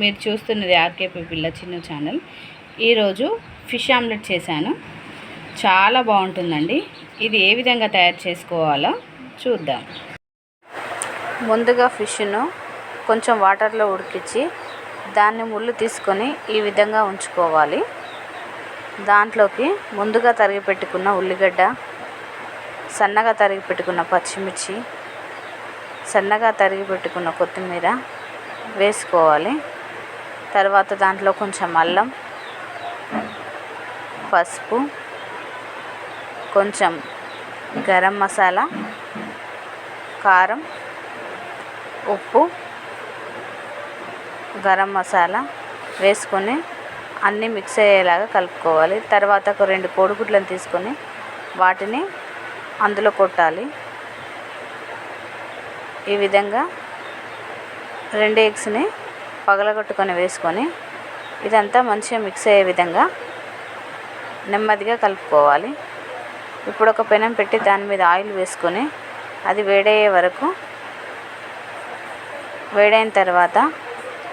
మీరు చూస్తున్నది ఆర్కేపీ పిల్ల చిన్న ఛానల్. ఈరోజు ఫిష్ ఆమ్లెట్ చేశాను. చాలా బాగుంటుందండి. ఇది ఏ విధంగా తయారు చేసుకోవాలో చూద్దాం. ముందుగా ఫిష్ను కొంచెం వాటర్లో ఉడికించి దాన్ని ముళ్ళు తీసుకొని ఈ విధంగా ఉంచుకోవాలి. దాంట్లోకి ముందుగా తరిగి పెట్టుకున్న ఉల్లిగడ్డ సన్నగా తరిగి పెట్టుకున్న పచ్చిమిర్చి సన్నగా తరిగి పెట్టుకున్న కొత్తిమీర వేసుకోవాలి. తర్వాత దాంట్లో కొంచెం అల్లం పసుపు కొంచెం గరం మసాలా కారం ఉప్పు గరం మసాలా వేసుకొని అన్నీ మిక్స్ అయ్యేలాగా కలుపుకోవాలి. తర్వాత ఒక రెండు కోడిగుడ్లను తీసుకొని వాటిని అందులో కొట్టాలి. ఈ విధంగా రెండు ఎగ్స్ని పగలగొట్టుకొని వేసుకొని ఇదంతా మంచిగా మిక్స్ అయ్యే విధంగా నెమ్మదిగా కలుపుకోవాలి. ఇప్పుడు ఒక పెనం పెట్టి దాని మీద ఆయిల్ వేసుకొని అది వేడయ్యే వరకు వేడైన తర్వాత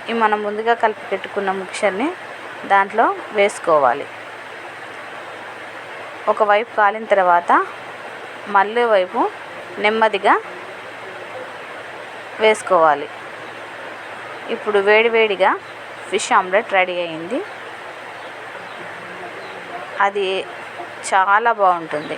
ఈ మనం ముందుగా కలిపి పెట్టుకున్న మిక్చర్ని దాంట్లో వేసుకోవాలి. ఒకవైపు కాలిన తర్వాత మళ్ళీ వైపు నెమ్మదిగా వేసుకోవాలి. ఇప్పుడు వేడివేడిగా ఫిష్ ఆమ్లెట్ రెడీ అయింది. అది చాలా బాగుంటుంది.